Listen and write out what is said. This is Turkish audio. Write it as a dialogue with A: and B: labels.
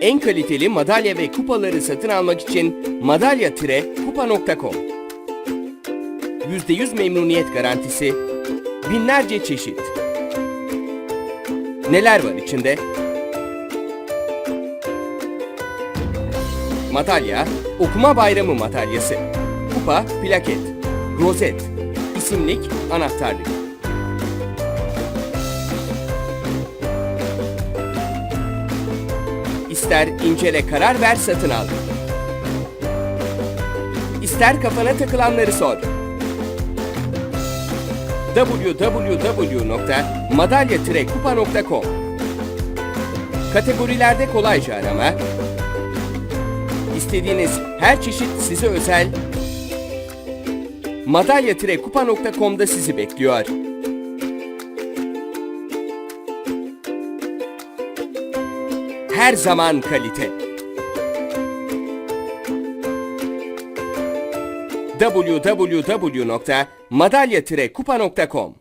A: En kaliteli madalya ve kupaları satın almak için madalya-kupa.com %100 memnuniyet garantisi, binlerce çeşit. Neler var içinde? Madalya, okuma bayramı madalyası. Kupa, plaket, rozet, isimlik, anahtarlık. İster incele karar ver satın al. İster kafana takılanları sor. www.madalya-kupa.com Kategorilerde kolayca arama, İstediğiniz her çeşit size özel madalya-kupa.com'da sizi bekliyor. Her zaman kalite. www.madalya-kupa.com